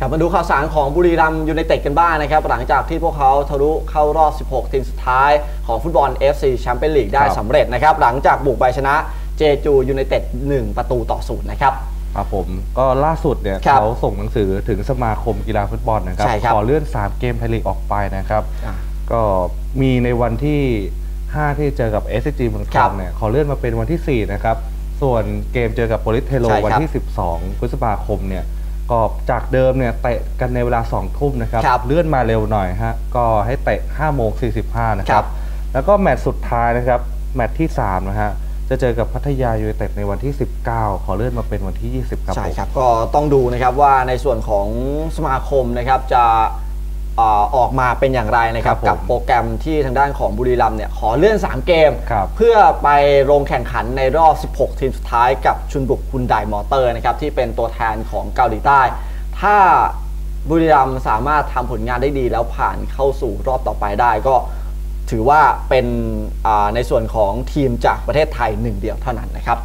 ครับมาดูข่าวสารของบุรีรัมย์ยูไนเต็ดกันบ้างนะครับ หลังจากที่พวกเขาทะลุเข้ารอบ 16 ทีมสุดท้ายของฟุตบอล FC แชมเปี้ยนลีกได้ครับสำเร็จนะครับ หลังจากบุกไปชนะเจจูยูไนเต็ด1 ประตูต่อศูนย์นะครับครับผมก็ล่าสุดเนี่ยครับเขาส่งหนังสือถึงสมาคมกีฬาฟุตบอลนะครับใช่ครับขอเลื่อน 3 เกมไทยลีกออกไปนะครับอ่าก็มีในวันที่ 5 ที่เจอกับ s อ g เมืองทครัอบงเนี่ยขอเลื่อนมาเป็นวันที่ 4 นะครับ ส่วนเกมเจอกับโปลิสเทโลใช่ครับวันที่ 12 พฤษภาคมเนี่ย ก็จากเดิมเนี่ยเตะกันในเวลา2ทุ่มนะครับครับเลื่อนมาเร็วหน่อยฮะก็ให้เตะ5โมง45นะคครัรับบแล้วก็แมตช์สุดท้ายนะครับแมตช์ที่3นะฮะจะเจอกับพัทยายูไนเต็ดในวันที่ 19 ขอเลื่อนมาเป็นวันที่ 20 ครับใช่ผมครับ ก็ต้องดูนะครับว่าในส่วนของสมาคมนะครับจะเอ่อออกมาเป็นอย่างไรนะครับครับผมกับโปรแกรมที่ทางด้านของบุรีรัมย์เนี่ยขอเลื่อน 3 เกมครับเพื่อไปลงแข่งขันในรอบ 16 ทีมสุดท้ายกับชุนบุกคุนไดมอเตอร์นะครับที่เป็นตัวแทนของเกาหลีใต้ ถ้าบุรีรัมย์สามารถทำผลงานได้ดีแล้วผ่านเข้าสู่รอบต่อไปได้ก็ถือว่าเป็นอ่าในส่วนของทีมจากประเทศไทยหนึ่งเดียวเท่านั้นนะครับ